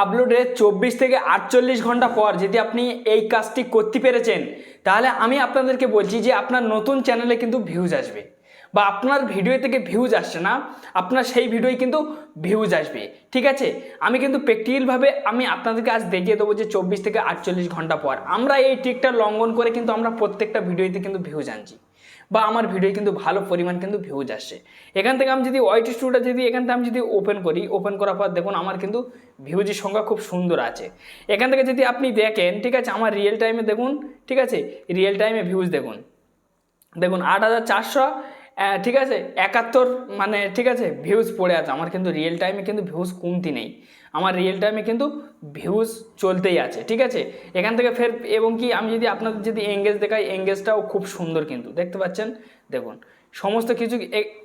আপলোডের চব্বিশ থেকে আটচল্লিশ ঘণ্টা পর যদি আপনি এই কাজটি করতে পেরেছেন, তাহলে আমি আপনাদেরকে বলছি যে আপনার নতুন চ্যানেলে কিন্তু ভিউজ আসবে। বা আপনার ভিডিও থেকে ভিউজ আসছে না, আপনার সেই ভিডিওই কিন্তু ভিউজ আসবে। ঠিক আছে? আমি কিন্তু প্র্যাকটিক্যালভাবে আমি আপনাদেরকে আজ দেখিয়ে দেবো যে চব্বিশ থেকে আটচল্লিশ ঘণ্টা পর আমরা এই ট্রিকটা লঙ্ঘন করে কিন্তু আমরা প্রত্যেকটা ভিডিওতে কিন্তু ভিউজ আনছি। বা আমার ভিডিও কিন্তু ভালো পরিমাণ কিন্তু ভিউজ আসে। এখান থেকে আমি যদি ওয়াইট স্টুডিওটা যদি এখান থেকে আমি যদি ওপেন করি ওপেন করার পর দেখুন আমার কিন্তু ভিউজের সংখ্যা খুব সুন্দর আছে। এখান থেকে যদি আপনি দেখেন, ঠিক আছে, আমার রিয়েল টাইমে দেখুন, ঠিক আছে রিয়েল টাইমে ভিউজ দেখুন। দেখুন আট হাজার চারশো ঠিক আছে, একাত্তর মানে ঠিক আছে ভিউজ পড়ে আছে। আমার কিন্তু রিয়েল টাইমে কিন্তু ভিউজ কমতি নেই। আমার রিয়েল টাইমে কিন্তু ভিউজ চলতেই আছে, ঠিক আছে? এখান থেকে ফের, এবং কি আমি যদি আপনাদের যদি এঙ্গেজ দেখাই এঙ্গেজটাও খুব সুন্দর কিন্তু, দেখতে পাচ্ছেন? দেখুন, সমস্ত কিছু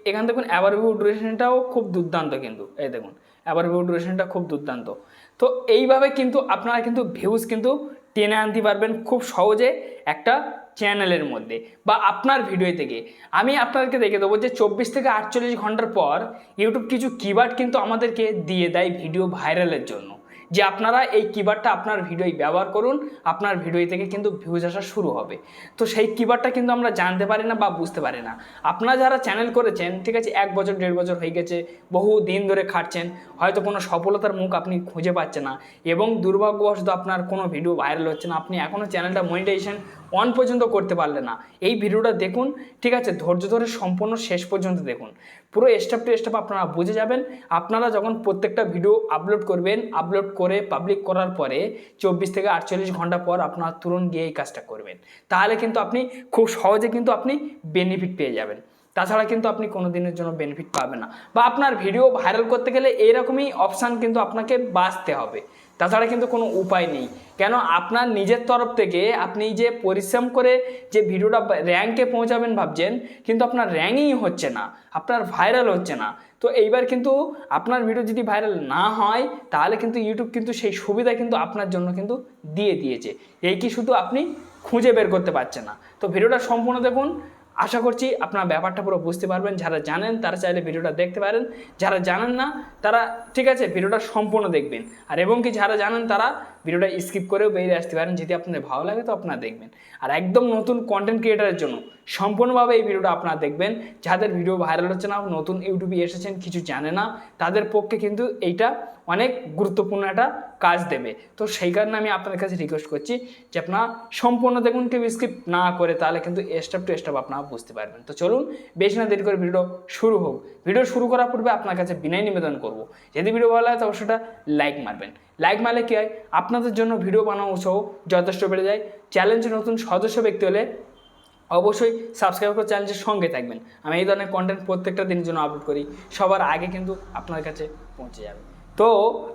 এখান দেখুন অ্যাভার ভিউ ডিউরেশনটাও খুব দুর্দান্ত কিন্তু, এই দেখুন অ্যাভার ভিউ ডিউরেশনটা খুব দুর্দান্ত। তো এইভাবে কিন্তু আপনারা কিন্তু ভিউজ কিন্তু টেনে আনতে পারবেন খুব সহজে একটা চ্যানেলের মধ্যে বা আপনার ভিডিও থেকে। আমি আপনাদেরকে দেখে দেবো যে চব্বিশ থেকে আটচল্লিশ ঘণ্টার পর ইউটিউব কিছু কিবার্ড কিন্তু আমাদেরকে দিয়ে দেয় ভিডিও ভাইরালের জন্য। যে আপনারা এই কিবারটা আপনার ভিডিওয় ব্যবহার করুন, আপনার ভিডিও থেকে কিন্তু ভিউজ আসা শুরু হবে। তো সেই কিবারটা কিন্তু আমরা জানতে পারি না বা বুঝতে পারি না। আপনারা যারা চ্যানেল করেছেন, ঠিক আছে, এক বছর, দেড় বছর হয়ে গেছে, বহু দিন ধরে খাটছেন, হয়তো কোনো সফলতার মুখ আপনি খুঁজে পাচ্ছেন না এবং দুর্ভাগ্যবশত আপনার কোনো ভিডিও ভাইরাল হচ্ছে না, আপনি এখনও চ্যানেলটা মনিটাইজেশন অন পর্যন্ত করতে পারলে না। এই ভিডিওটা দেখুন, ঠিক আছে, ধৈর্য ধরে সম্পূর্ণ শেষ পর্যন্ত দেখুন। পুরো স্টেপ টু স্টেপ আপনারা বুঝে যাবেন। আপনারা যখন প্রত্যেকটা ভিডিও আপলোড করবেন আপলোড করে পাবলিক করার পরে চব্বিশ থেকে আটচল্লিশ ঘণ্টা পর আপনার তুরন্ত গিয়ে এই কাজটা করবেন। তাহলে কিন্তু আপনি খুব সহজে কিন্তু আপনি বেনিফিট পেয়ে যাবেন। তাছাড়া কিন্তু আপনি কোনো দিনের জন্য বেনিফিট পাবেন না। বা আপনার ভিডিও ভাইরাল করতে গেলে এইরকমই অপশান কিন্তু আপনাকে বাঁচতে হবে। তাছাড়া কিন্তু কোনো উপায় নেই। কেন? আপনার নিজের তরফ থেকে আপনি যে পরিশ্রম করে যে ভিডিওটা র্যাঙ্কে পৌঁছাবেন ভাবছেন, কিন্তু আপনার র্যাঙ্কই হচ্ছে না। আপনার ভাইরাল হচ্ছে না। তো এইবার কিন্তু আপনার ভিডিও যদি ভাইরাল না হয়, তাহলে কিন্তু ইউটিউব কিন্তু সেই সুবিধা কিন্তু আপনার জন্য কিন্তু দিয়ে দিয়েছে। এই কি শুধু আপনি খুঁজে বের করতে পারছেন না। তো ভিডিওটা সম্পূর্ণ দেখুন। আশা করছি আপনার ব্যাপারটা পুরো বুঝতে পারবেন। যারা জানেন, তারা চাইলে ভিডিওটা দেখতে পারেন। যারা জানেন না, তারা ঠিক আছে, ভিডিওটা সম্পূর্ণ দেখবেন। আর এবং কি যারা জানেন, তারা ভিডিওটা স্কিপ করেও বেরিয়ে আসতে পারেন। যদি আপনাদের ভালো লাগে তো আপনারা দেখবেন। আর একদম নতুন কন্টেন্ট ক্রিয়েটারের জন্য সম্পূর্ণভাবে এই ভিডিওটা আপনারা দেখবেন। যাদের ভিডিও ভাইরাল হচ্ছে না, নতুন ইউটিউবে এসেছেন, কিছু জানে না, তাদের পক্ষে কিন্তু এইটা অনেক গুরুত্বপূর্ণ একটা কাজ দেবে। তো সেই কারণে আমি আপনাদের কাছে রিকোয়েস্ট করছি যে আপনারা সম্পূর্ণ দেখুন, কেউ স্কিপ না করে, তাহলে কিন্তু স্টেপ টু স্টেপ আপনারা বুঝতে পারবেন। তো চলুন, বেশি না দেরি করে ভিডিও শুরু হোক। ভিডিও শুরু করার পূর্বে আপনার কাছে বিনয় নিবেদন করব। যদি ভিডিও ভালো লাগে তো সেটা লাইক মারবেন। লাইক মারলে কী হয়? আপনাদের জন্য ভিডিও বানানো সহ যথেষ্ট বেড়ে যায়। চ্যালেঞ্জে নতুন সদস্য ব্যক্তি হলে অবশ্যই সাবস্ক্রাইব করে চ্যানেলের সঙ্গে থাকবেন। আমি এই ধরনের কন্টেন্ট প্রত্যেকটা দিনের জন্য আপলোড করি। সবার আগে কিন্তু আপনার কাছে পৌঁছে যাবে। তো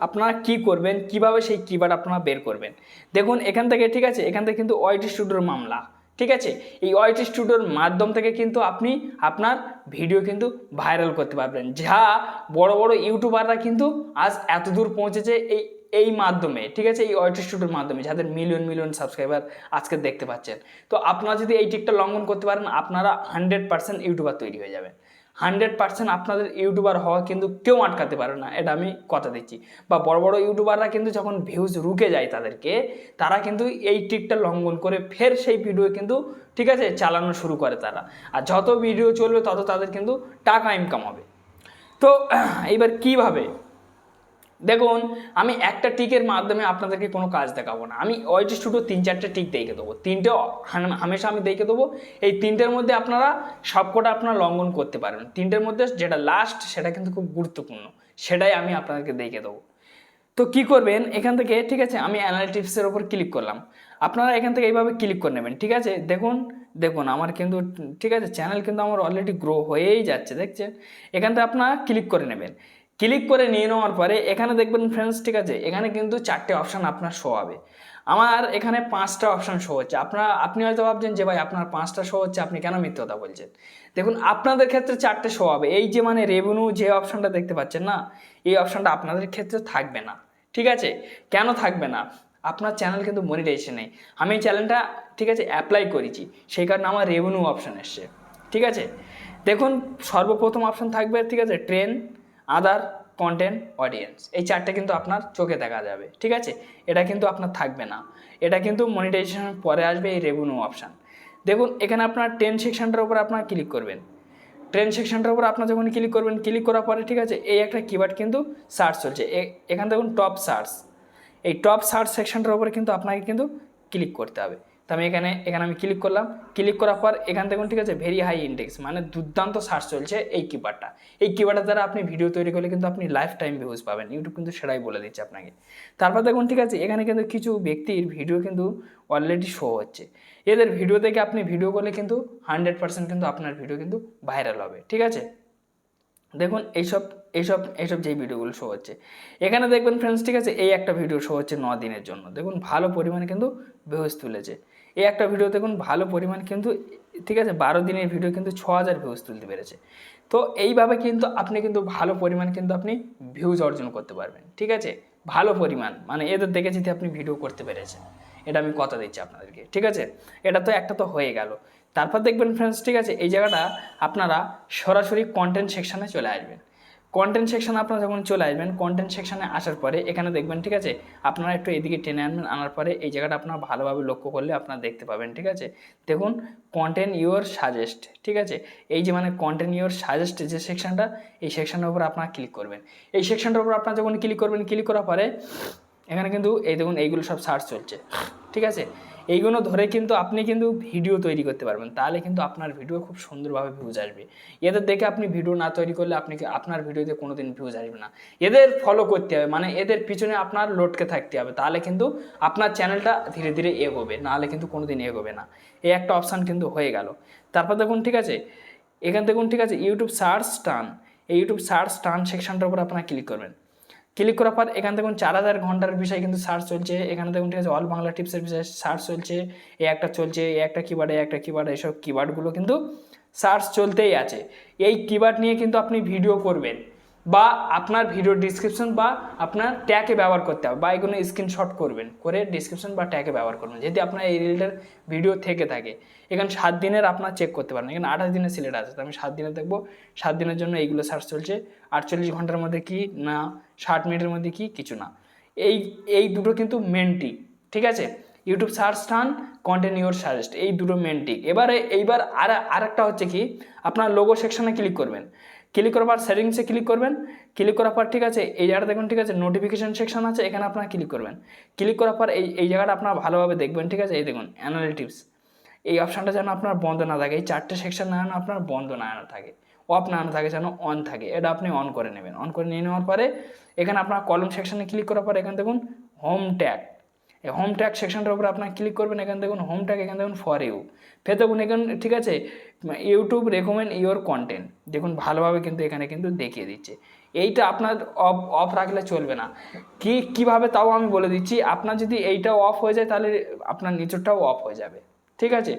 আপনারা কি করবেন? কীভাবে সেই কিবার্ড আপনারা বের করবেন? দেখুন, এখান থেকে, ঠিক আছে? এখান থেকে কিন্তু ওয়াইটি স্টুডিওর মামলা, ঠিক আছে? এই ওয়াইটি স্টুডিওর মাধ্যম থেকে কিন্তু আপনি আপনার ভিডিও কিন্তু ভাইরাল করতে পারবেন। যা বড় বড় ইউটিউবাররা কিন্তু আজ এত দূর পৌঁছেছে এই এই মাধ্যমে, ঠিক আছে? এই ওয়াইটি স্টুডিওর মাধ্যমে, যাদের মিলিয়ন মিলিয়ন সাবস্ক্রাইবার আজকে দেখতে পাচ্ছেন। তো আপনারা যদি এই টিকটা লঙ্ঘন করতে পারেন, আপনারা হান্ড্রেড পার্সেন্ট ইউটিউবার তৈরি হয়ে যাবেন। হান্ড্রেড পার্সেন্ট আপনাদের ইউটিউবার হওয়া কিন্তু কেউ আটকাতে পারে না, এটা আমি কথা দিচ্ছি। বা বড় বড় ইউটিউবাররা কিন্তু যখন ভিউজ রুকে যায় তাদেরকে, তারা কিন্তু এই ট্রিকটা লঙ্ঘন করে ফের সেই ভিডিও কিন্তু, ঠিক আছে, চালানো শুরু করে তারা। আর যত ভিডিও চলবে, তত তাদের কিন্তু টাকা ইনকাম হবে। তো এইবার কীভাবে দেখুন, আমি একটা টিকের মাধ্যমে আপনাদেরকে কোনো কাজ দেখাবো না। আমি ওয়াইটি স্টুডিও তিন, চারটে টিক দেখে দেবো। তিনটে হাম- হামেশা আমি দেখে দেবো। এই তিনটের মধ্যে আপনারা সবকটা আপনারা লঙ্ঘন করতে পারবেন। তিনটের মধ্যে যেটা লাস্ট সেটা কিন্তু খুব গুরুত্বপূর্ণ। সেটাই আমি আপনাদেরকে দেখে দেবো। তো কি করবেন? এখান থেকে, ঠিক আছে, আমি অ্যানালিটিক্সের ওপর ক্লিক করলাম। আপনারা এখান থেকে এইভাবে ক্লিক করে নেবেন, ঠিক আছে? দেখুন দেখুন, আমার কিন্তু, ঠিক আছে চ্যানেল কিন্তু আমার অলরেডি গ্রো হয়েই যাচ্ছে, দেখছেন? এখান থেকে আপনারা ক্লিক করে নেবেন। ক্লিক করে নিয়ে নেওয়ার পরে এখানে দেখবেন ফ্রেন্ডস ঠিক আছে? এখানে কিন্তু চারটে অপশান আপনার শো হবে। আমার এখানে পাঁচটা অপশান শো হচ্ছে। আপনারা, আপনি হয়তো ভাবছেন যে ভাই আপনার পাঁচটা শো হচ্ছে, আপনি কেন মিথ্যে কথা বলছেন? দেখুন, আপনাদের ক্ষেত্রে চারটে শো হবে। এই যে মানে রেভিনিউ যে অপশানটা দেখতে পাচ্ছেন না, এই অপশানটা আপনাদের ক্ষেত্রে থাকবে না। ঠিক আছে? কেন থাকবে না? আপনার চ্যানেল কিন্তু মনিটাইজেশন নেই। আমি এই চ্যানেলটা ঠিক আছে অ্যাপ্লাই করেছি। সেই কারণে আমার রেভিনিউ অপশান এসছে। ঠিক আছে? দেখুন, সর্বপ্রথম অপশান থাকবে, ঠিক আছে ট্রেন আদার কন্টেন্ট অডিয়েন্স এই চারটে কিন্তু আপনার চোখে দেখা যাবে, ঠিক আছে? এটা কিন্তু আপনার থাকবে না। এটা কিন্তু মনিটাইজেশনের পরে আসবে এই রেভিনিউ অপশান দেখুন, এখানে আপনার টেন সেকশনটার উপর আপনার ক্লিক করবেন। ট্রেন সেকশনটার উপর আপনার যখন ক্লিক করবেন ক্লিক করার পরে, ঠিক আছে, এই একটা কিওয়ার্ড কিন্তু সার্চ চলছে। এখানে দেখুন টপ সার্চ এই টপ সার্চ সেকশনটার উপরে কিন্তু আপনাকে কিন্তু ক্লিক করতে হবে। আমি এখানে এখানে আমি ক্লিক করলাম। ক্লিক করার পর এখান দেখুন ঠিক আছে ভেরি হাই ইন্ডেক্স মানে দুর্দান্ত সার্চ চলছে এই কিপারটা এই কিওয়ার্ডের দ্বারা আপনি ভিডিও তৈরি করলে কিন্তু আপনি লাইফ টাইম ভিউজ পাবেন। ইউটিউব কিন্তু সেটাই বলে দিচ্ছে আপনাকে। তারপর দেখুন ঠিক আছে, এখানে কিন্তু কিছু ব্যক্তির ভিডিও কিন্তু অলরেডি শো হচ্ছে। এদের ভিডিও থেকে আপনি ভিডিও করলে কিন্তু হান্ড্রেড পার্সেন্ট কিন্তু আপনার ভিডিও কিন্তু ভাইরাল হবে। ঠিক আছে? দেখুন এইসব এইসব এইসব যেই ভিডিওগুলো শো হচ্ছে। এখানে দেখবেন ফ্রেন্ডস ঠিক আছে, এই একটা ভিডিও শো হচ্ছে ন দিনের জন্য। দেখুন ভালো পরিমাণে কিন্তু ভিউজ তুলেছে। এই একটা ভিডিও দেখুন, ভালো পরিমাণ কিন্তু, ঠিক আছে, বারো দিনের ভিডিও কিন্তু ছ হাজার ভিউজ তুলতে পেরেছে। তো এইভাবে কিন্তু আপনি কিন্তু ভালো পরিমাণ কিন্তু আপনি ভিউজ অর্জন করতে পারবেন, ঠিক আছে? ভালো পরিমাণ মানে এদের দেখে যদি আপনি ভিডিও করতে পেরেছেন। এটা আমি কথা দিচ্ছি আপনাদেরকে, ঠিক আছে? এটা তো একটা তো হয়ে গেল। তারপর দেখবেন ফ্রেন্ডস ঠিক আছে, এই জায়গাটা আপনারা সরাসরি কন্টেন্ট সেকশানে চলে আসবেন। কন্টেন্ট সেকশানে আপনারা যখন চলে আসবেন কন্টেন্ট সেকশানে আসার পরে এখানে দেখবেন, ঠিক আছে? আপনারা একটু এদিকে টেনে আনবেন, আনার পরে এই জায়গাটা আপনারা ভালোভাবে লক্ষ্য করলে আপনারা দেখতে পাবেন, ঠিক আছে? দেখুন কন্টেন্ট ইউর সাজেস্ট ঠিক আছে? এই যে মানে কন্টেন্ট ইউর সাজেস্ট যে সেকশনটা এই সেকশনের উপর আপনারা ক্লিক করবেন। এই সেকশনটার উপর আপনারা যখন ক্লিক করবেন ক্লিক করার পরে এখানে কিন্তু এই দেখুন, এইগুলো সব সার্চ চলছে, ঠিক আছে? এইগুলো ধরে কিন্তু আপনি কিন্তু ভিডিও তৈরি করতে পারবেন। তাহলে কিন্তু আপনার ভিডিও খুব সুন্দরভাবে ভিউজ আসবে। এদের দেখে আপনি ভিডিও না তৈরি করলে আপনি আপনার ভিডিওতে কোনো দিন ভিউজ আসবে না। এদের ফলো করতে হবে। মানে এদের পিছনে আপনার লোটকে থাকতে হবে। তাহলে কিন্তু আপনার চ্যানেলটা ধীরে ধীরে এগোবে। নাহলে কিন্তু কোনো দিন এগোবে না। এই একটা অপশান কিন্তু হয়ে গেল। তারপর দেখুন, ঠিক আছে? এখান দেখুন, ঠিক আছে? ইউটিউব সার্চ টান এই ইউটিউব সার্চ টান সেকশনটার উপর আপনারা ক্লিক করবেন। ক্লিক করার পর এখান দেখুন চার হাজার ঘণ্টার বিষয় কিন্তু সার্চ চলছে। এখানে দেখুন, ঠিক আছে অল বাংলা টিপসের বিষয়ে সার্চ চলছে। এ একটা চলছে, এ একটা কিবার্ড এ একটা কিবার্ড এইসব কিবার্ডগুলো কিন্তু সার্চ চলতেই আছে। এই কিবার্ড নিয়ে কিন্তু আপনি ভিডিও করবেন। বা আপনার ভিডিও ডিসক্রিপশন বা আপনার ট্যাগে ব্যবহার করতে হবে, বা এগুলো স্ক্রিনশট করবেন, করে ডিসক্রিপশন বা ট্যাগে ব্যবহার করবেন যদি আপনার এই রিলটার ভিডিও থেকে থাকে। এখানে সাত দিনের আপনার চেক করতে পারেন, এখানে আঠাশ দিনের সিলেট আছে, তো আমি সাত দিনে দেখব, সাত দিনের জন্য এইগুলো সার্চ চলছে, আটচল্লিশ ঘণ্টার মধ্যে কি না, ষাট মিনিটের মধ্যে কি, কিছু না। এই এই দুটো কিন্তু মেনটি ঠিক আছে? ইউটিউব সার্চ টান কন্টেন্ট ইউর সাজেস্ট এই দুটো মেনটি এবারে, এইবার আর, আরেকটা হচ্ছে কি, আপনার লোগো সেকশনে ক্লিক করবেন। ক্লিক করার পর সেটিংসে ক্লিক করবেন। ক্লিক করার পর ঠিক আছে, এই জায়গাটা দেখুন, ঠিক আছে নোটিফিকেশন সেকশন আছে, এখানে আপনার ক্লিক করবেন। ক্লিক করার পর এই এই জায়গাটা আপনার ভালোভাবে দেখবেন, ঠিক আছে, এই দেখুন অ্যানালিটিক্স এই অপশানটা যেন আপনার বন্ধ না থাকে, এই চারটে সেকশন না যেন আপনার বন্ধ না থাকে অফ না থাকে, যেন অন থাকে, এটা আপনি অন করে নেবেন। অন করে নিয়ে নেওয়ার পরে, এখানে আপনার কলম সেকশানে ক্লিক করার পর এখানে দেখুন হোম ট্যাগ হোম ট্যাগ সেকশনটার উপর আপনার ক্লিক করবেন, এখানে দেখুন হোম ট্যাগ এখানে দেখুন ফর ইউ ফের দেখুন এখানে, ঠিক আছে? ইউটিউব রেকমেন্ড ইউর কন্টেন্ট দেখুন, ভালোভাবে কিন্তু এখানে কিন্তু দেখিয়ে দিচ্ছে। এইটা আপনার অফ অফ রাখলে চলবে না। কি, কীভাবে তাও আমি বলে দিচ্ছি, আপনার যদি এইটাও অফ হয়ে যায়, তাহলে আপনার নিচরটাও অফ হয়ে যাবে। ঠিক আছে?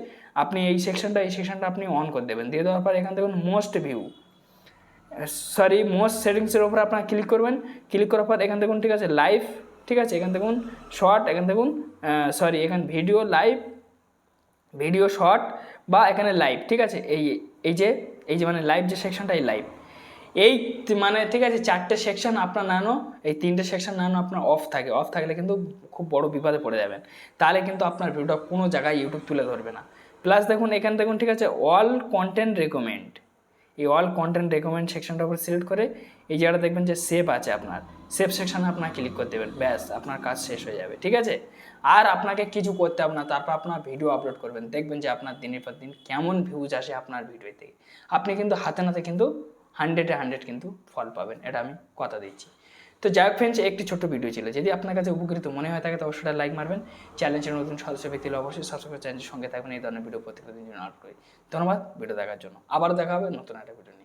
আপনি এই সেকশনটা এই সেকশনটা আপনি অন করে দেবেন। দিয়ে দেওয়ার পর এখানে দেখুন মোস্ট ভিউ সরি মোস্ট সেটিংসের উপর আপনারা ক্লিক করবেন। ক্লিক করার পর এখান দেখুন, ঠিক আছে লাইভ ঠিক আছে, এখান দেখুন শর্ট এখান দেখুন সরি এখানে ভিডিও লাইভ ভিডিও শর্ট বা এখানে লাইভ ঠিক আছে, এই এই যে এই যে মানে লাইভ যে সেকশনটা এই লাইভ এই মানে ঠিক আছে, চারটে সেকশন আপনার নানো, এই তিনটে সেকশন নানো আপনার অফ থাকে অফ থাকলে কিন্তু খুব বড় বিপদে পড়ে যাবেন। তাহলে কিন্তু আপনার ভিডিওটা কোনো জায়গায় ইউটিউব তুলে ধরবে না। প্লাস দেখুন, এখানে দেখুন, ঠিক আছে অল কন্টেন্ট রেকমেন্ড এই অল কন্টেন্ট রেকমেন্ড সেকশনটার উপর সিলেক্ট করে, এই জায়গাটা দেখবেন যে সেভ আছে আপনার। সেভ সেকশনে আপনার ক্লিক করে দেবেন, ব্যাস, আপনার কাজ শেষ হয়ে যাবে, ঠিক আছে? আর আপনাকে কিছু করতে হবে না, তারপর আপনার ভিডিও আপলোড করবেন, দেখবেন যে আপনার দিনের পর দিন কেমন ভিউজ আসে আপনার ভিডিও থেকে আপনি কিন্তু হাতে নাতে কিন্তু হান্ড্রেডে হান্ড্রেড কিন্তু ফল পাবেন, এটা আমি কথা দিচ্ছি। তো যাই হোক ফ্রেন্ডস একটি ছোট্ট ভিডিও ছিল। যদি আপনার কাছে উপকৃত মনে হয় থাকে, তো অবশ্যই লাইক মারবেন। চ্যালেঞ্জের নতুন সদস্য, ব্যক্তি অবশ্যই সাবস্ক্রাইব চ্যানেলের সঙ্গে থাকবেন। এই ধরনের ভিডিও প্রত্যেকদিন জন্য আর্ট করি। ধন্যবাদ ভিডিও দেখার জন্য। আবার দেখা হবে নতুন একটা ভিডিও নিয়ে।